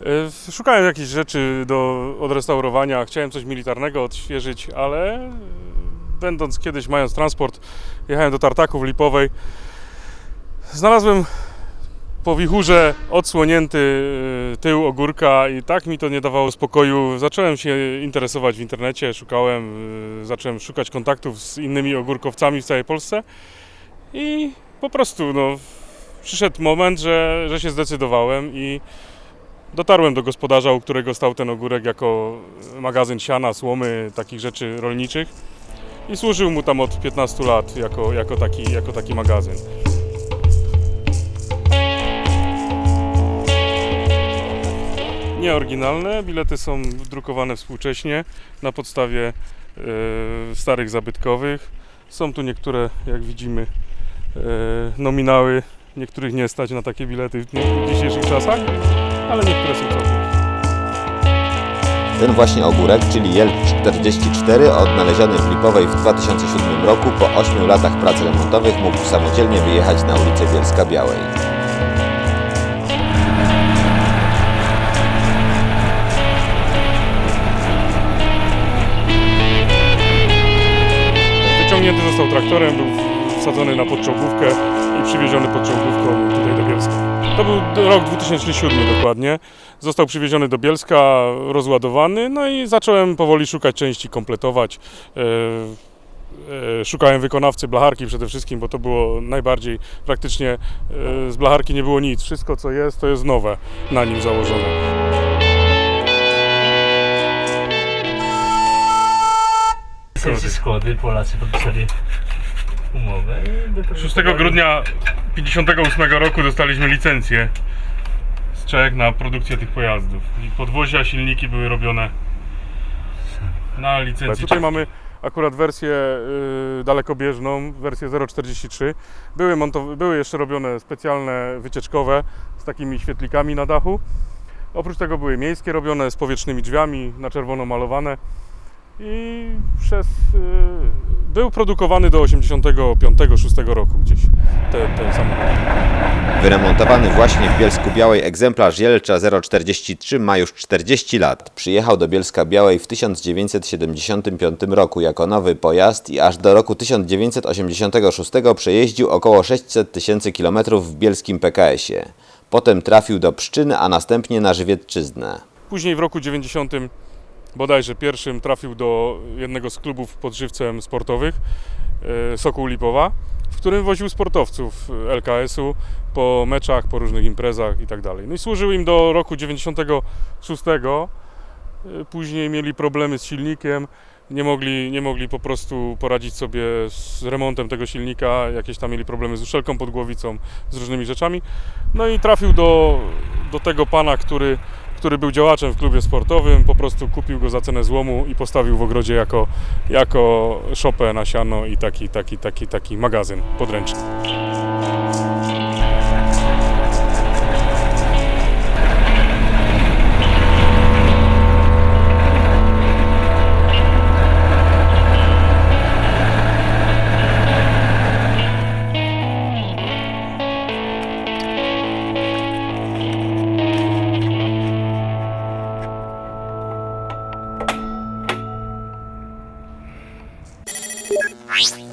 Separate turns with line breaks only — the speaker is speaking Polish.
E, Szukałem jakichś rzeczy do odrestaurowania, chciałem coś militarnego odświeżyć, ale będąc kiedyś, mając transport, jechałem do Tartaków Lipowej. Znalazłem po wichurze odsłonięty e, tył ogórka i tak mi to nie dawało spokoju. Zacząłem się interesować w internecie, szukałem, e, zacząłem szukać kontaktów z innymi ogórkowcami w całej Polsce i po prostu no, przyszedł moment, że, że się zdecydowałem i Dotarłem do gospodarza, u którego stał ten ogórek jako magazyn siana, słomy, takich rzeczy rolniczych i służył mu tam od 15 lat jako, jako, taki, jako taki magazyn. Nieoryginalne, bilety są drukowane współcześnie na podstawie e, starych zabytkowych. Są tu niektóre, jak widzimy, e, nominały. Niektórych nie stać na takie bilety w dzisiejszych czasach, ale niektóre są całkiem.
Ten właśnie ogórek, czyli Jel 44, odnaleziony w Lipowej w 2007 roku, po 8 latach prac remontowych mógł samodzielnie wyjechać na ulicę Bielska Białej.
Wyciągnięty został traktorem, był wsadzony na podczołgówkę i przywieziony podczołgówką tutaj do Bielska. To był rok 2007 dokładnie. Został przywieziony do Bielska, rozładowany, no i zacząłem powoli szukać części, kompletować. E, e, Szukałem wykonawcy blacharki przede wszystkim, bo to było najbardziej praktycznie e, z blacharki nie było nic. Wszystko co jest, to jest nowe na nim założone.
Są składy, Polacy podpisali umowę i dopiero
6 grudnia 58 roku dostaliśmy licencję z Czech na produkcję tych pojazdów. I podwozia, silniki były robione na licencji. Tutaj mamy akurat wersję y, dalekobieżną, wersję 043. Były, były jeszcze robione specjalne wycieczkowe z takimi świetlikami na dachu. Oprócz tego były miejskie robione z powietrznymi drzwiami, na czerwono malowane. I przez, y, był produkowany do 85-6 roku gdzieś ten, ten samochód.
Wyremontowany właśnie w Bielsku Białej egzemplarz Jelcza 043 ma już 40 lat. Przyjechał do Bielska Białej w 1975 roku jako nowy pojazd i aż do roku 1986 przejeździł około 600 tysięcy kilometrów w bielskim PKS-ie. Potem trafił do Pszczyny, a następnie na Żywiecczyznę.
Później w roku 90 bodajże pierwszym trafił do jednego z klubów pod żywcem sportowych e, Sokół Lipowa, w którym woził sportowców LKS-u po meczach, po różnych imprezach i tak. No i służył im do roku 96. E, Później mieli problemy z silnikiem, nie mogli, nie mogli po prostu poradzić sobie z remontem tego silnika, jakieś tam mieli problemy z uszelką pod głowicą, z różnymi rzeczami. No i trafił do, do tego pana, który, który był działaczem w klubie sportowym, po prostu kupił go za cenę złomu i postawił w ogrodzie jako, jako szopę na siano i taki, taki, taki, taki magazyn podręczny. Bye.